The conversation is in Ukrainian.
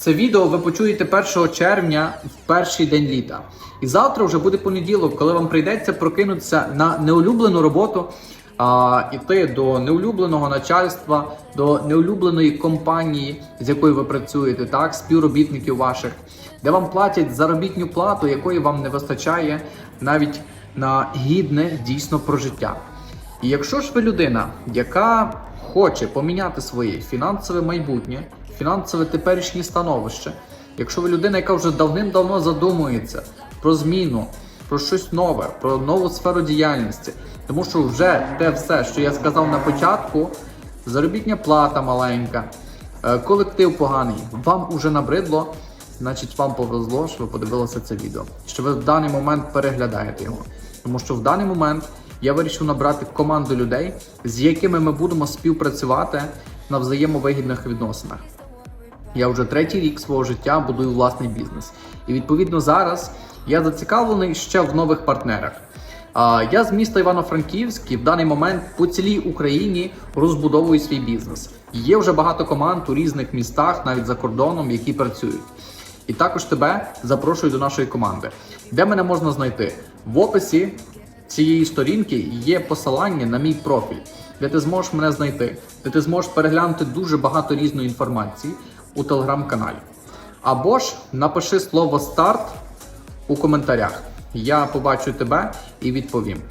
Це відео ви почуєте 1 червня в перший день літа. І завтра вже буде понеділок, коли вам прийдеться прокинутися на неулюблену роботу, а, іти до неулюбленого начальства, до неулюбленої компанії, з якою ви працюєте, так, співробітників ваших, де вам платять заробітну плату, якої вам не вистачає навіть на гідне дійсно прожиття. І якщо ж ви людина, яка хоче поміняти своє фінансове майбутнє, фінансове теперішнє становище, якщо ви людина, яка вже давним-давно задумується про зміну, про щось нове, про нову сферу діяльності, тому що вже те все, що я сказав на початку, заробітня плата маленька, е, колектив поганий, вам уже набридло, значить вам повезло, що ви подивилися це відео, що ви в даний момент переглядаєте його. Тому що в даний момент я вирішив набрати команду людей, з якими ми будемо співпрацювати на взаємовигідних відносинах. Я вже третій рік свого життя будую власний бізнес. І відповідно зараз я зацікавлений ще в нових партнерах. Я з міста Івано-Франківськ і в даний момент по цілій Україні розбудовую свій бізнес. Є вже багато команд у різних містах, навіть за кордоном, які працюють. І також тебе запрошую до нашої команди. Де мене можна знайти? В описі цієї сторінки є посилання на мій профіль, де ти зможеш мене знайти, де ти зможеш переглянути дуже багато різної інформації у телеграм-каналі. Або ж напиши слово старт у коментарях. Я побачу тебе і відповім.